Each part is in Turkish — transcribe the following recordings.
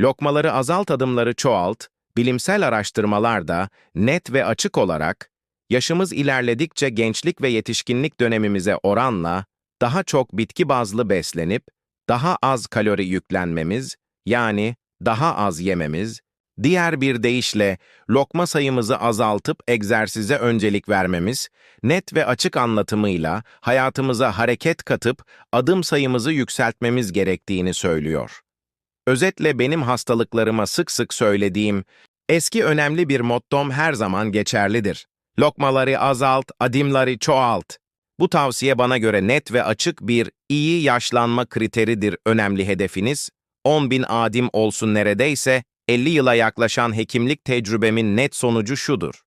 Lokmaları azalt adımları çoğalt, bilimsel araştırmalar da net ve açık olarak yaşımız ilerledikçe gençlik ve yetişkinlik dönemimize oranla daha çok bitki bazlı beslenip daha az kalori yüklenmemiz, yani daha az yememiz, diğer bir deyişle lokma sayımızı azaltıp egzersize öncelik vermemiz, net ve açık anlatımıyla hayatımıza hareket katıp adım sayımızı yükseltmemiz gerektiğini söylüyor. Özetle benim hastalıklarıma sık sık söylediğim, eski önemli bir mottom her zaman geçerlidir. Lokmaları azalt, adimleri çoğalt. Bu tavsiye bana göre net ve açık bir iyi yaşlanma kriteridir önemli hedefiniz. 10 bin adim olsun neredeyse 50 yıla yaklaşan hekimlik tecrübemin net sonucu şudur.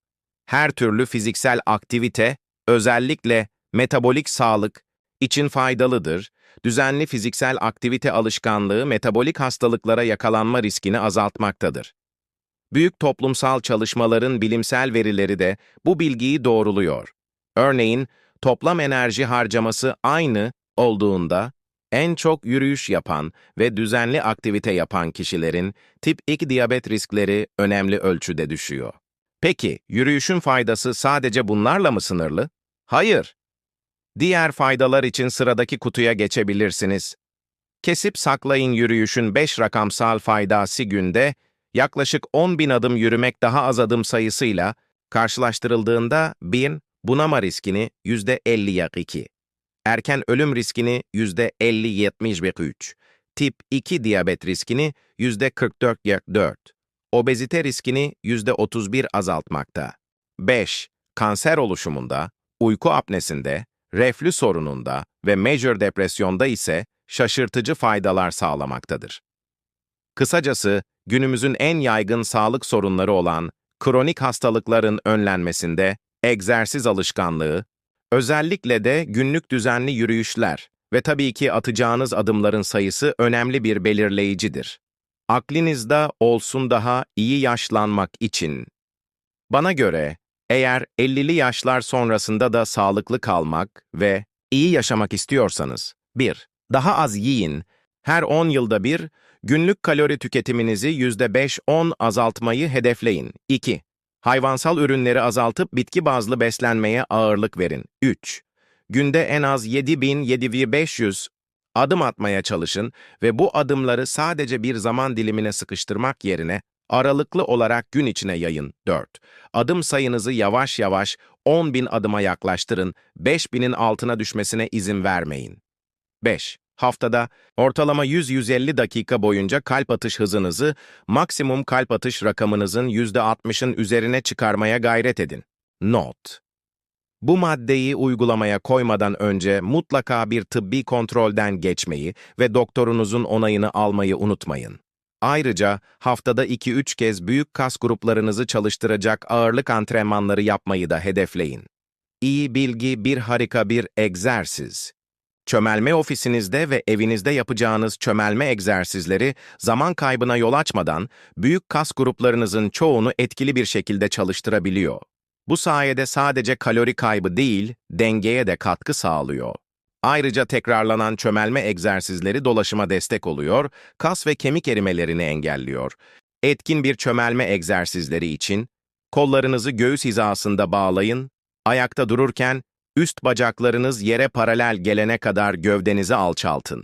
Her türlü fiziksel aktivite, özellikle metabolik sağlık için faydalıdır. Düzenli fiziksel aktivite alışkanlığı metabolik hastalıklara yakalanma riskini azaltmaktadır. Büyük toplumsal çalışmaların bilimsel verileri de bu bilgiyi doğruluyor. Örneğin, toplam enerji harcaması aynı olduğunda en çok yürüyüş yapan ve düzenli aktivite yapan kişilerin tip 2 diyabet riskleri önemli ölçüde düşüyor. Peki, yürüyüşün faydası sadece bunlarla mı sınırlı? Hayır. Diğer faydalar için sıradaki kutuya geçebilirsiniz. Kesip saklayın yürüyüşün 5 rakamsal faydası günde yaklaşık 10 bin adım yürümek daha az adım sayısıyla karşılaştırıldığında 1000 bunama riskini %50 erken ölüm riskini %50-73, tip 2 diyabet riskini %44-4, obezite riskini %31 azaltmakta. 5. Kanser oluşumunda, uyku apnesinde, reflü sorununda ve major depresyonda ise şaşırtıcı faydalar sağlamaktadır. Kısacası, günümüzün en yaygın sağlık sorunları olan kronik hastalıkların önlenmesinde egzersiz alışkanlığı, özellikle de günlük düzenli yürüyüşler ve tabii ki atacağınız adımların sayısı önemli bir belirleyicidir. Aklınızda olsun daha iyi yaşlanmak için. Bana göre, eğer 50'li yaşlar sonrasında da sağlıklı kalmak ve iyi yaşamak istiyorsanız, 1. Daha az yiyin, her 10 yılda bir, günlük kalori tüketiminizi %5-10 azaltmayı hedefleyin. 2. Hayvansal ürünleri azaltıp bitki bazlı beslenmeye ağırlık verin. 3. Günde en az 7000-7500 adım atmaya çalışın ve bu adımları sadece bir zaman dilimine sıkıştırmak yerine aralıklı olarak gün içine yayın. 4. Adım sayınızı yavaş yavaş 10.000 adıma yaklaştırın, 5000'in altına düşmesine izin vermeyin. 5. Haftada ortalama 100-150 dakika boyunca kalp atış hızınızı maksimum kalp atış rakamınızın %60'ın üzerine çıkarmaya gayret edin. Not. Bu maddeyi uygulamaya koymadan önce mutlaka bir tıbbi kontrolden geçmeyi ve doktorunuzun onayını almayı unutmayın. Ayrıca haftada 2-3 kez büyük kas gruplarınızı çalıştıracak ağırlık antrenmanları yapmayı da hedefleyin. İyi bilgi bir harika bir egzersiz. Çömelme ofisinizde ve evinizde yapacağınız çömelme egzersizleri zaman kaybına yol açmadan büyük kas gruplarınızın çoğunu etkili bir şekilde çalıştırabiliyor. Bu sayede sadece kalori kaybı değil, dengeye de katkı sağlıyor. Ayrıca tekrarlanan çömelme egzersizleri dolaşıma destek oluyor, kas ve kemik erimelerini engelliyor. Etkin bir çömelme egzersizleri için kollarınızı göğüs hizasında bağlayın, ayakta dururken Üst bacaklarınız yere paralel gelene kadar gövdenizi alçaltın.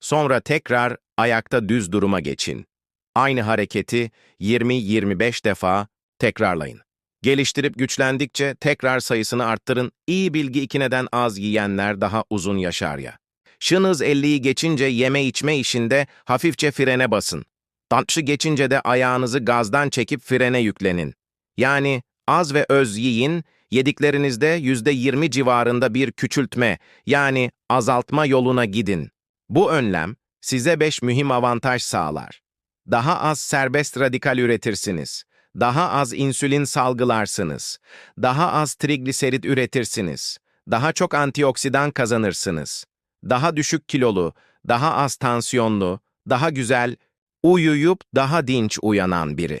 Sonra tekrar ayakta düz duruma geçin. Aynı hareketi 20-25 defa tekrarlayın. Geliştirip güçlendikçe tekrar sayısını arttırın. İyi bilgi iki neden az yiyenler daha uzun yaşar ya. Şınız 50'yi geçince yeme içme işinde hafifçe frene basın. Tatlı geçince de ayağınızı gazdan çekip frene yüklenin. Yani az ve öz yiyin, Yediklerinizde %20 civarında bir küçültme yani azaltma yoluna gidin. Bu önlem size 5 mühim avantaj sağlar. Daha az serbest radikal üretirsiniz. Daha az insülin salgılarsınız. Daha az trigliserit üretirsiniz. Daha çok antioksidan kazanırsınız. Daha düşük kilolu, daha az tansiyonlu, daha güzel, uyuyup daha dinç uyanan biri.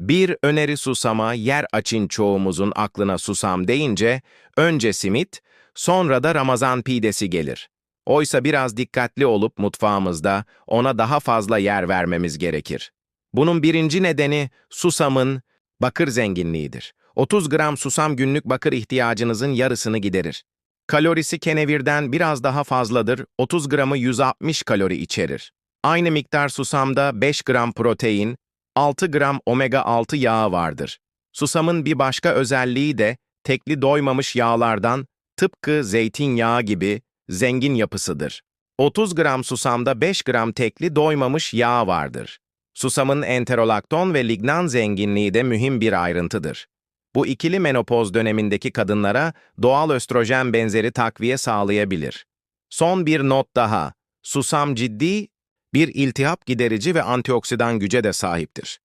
Bir öneri susama yer açın çoğumuzun aklına susam deyince önce simit, sonra da Ramazan pidesi gelir. Oysa biraz dikkatli olup mutfağımızda ona daha fazla yer vermemiz gerekir. Bunun birinci nedeni susamın bakır zenginliğidir. 30 gram susam günlük bakır ihtiyacınızın yarısını giderir. Kalorisi kenevirden biraz daha fazladır, 30 gramı 160 kalori içerir. Aynı miktar susamda 5 gram protein, 6 gram omega-6 yağı vardır. Susamın bir başka özelliği de tekli doymamış yağlardan tıpkı zeytinyağı gibi zengin yapısıdır. 30 gram susamda 5 gram tekli doymamış yağ vardır. Susamın enterolakton ve lignan zenginliği de mühim bir ayrıntıdır. Bu ikili menopoz dönemindeki kadınlara doğal östrojen benzeri takviye sağlayabilir. Son bir not daha. Susam ciddi bir iltihap giderici ve antioksidan güce de sahiptir.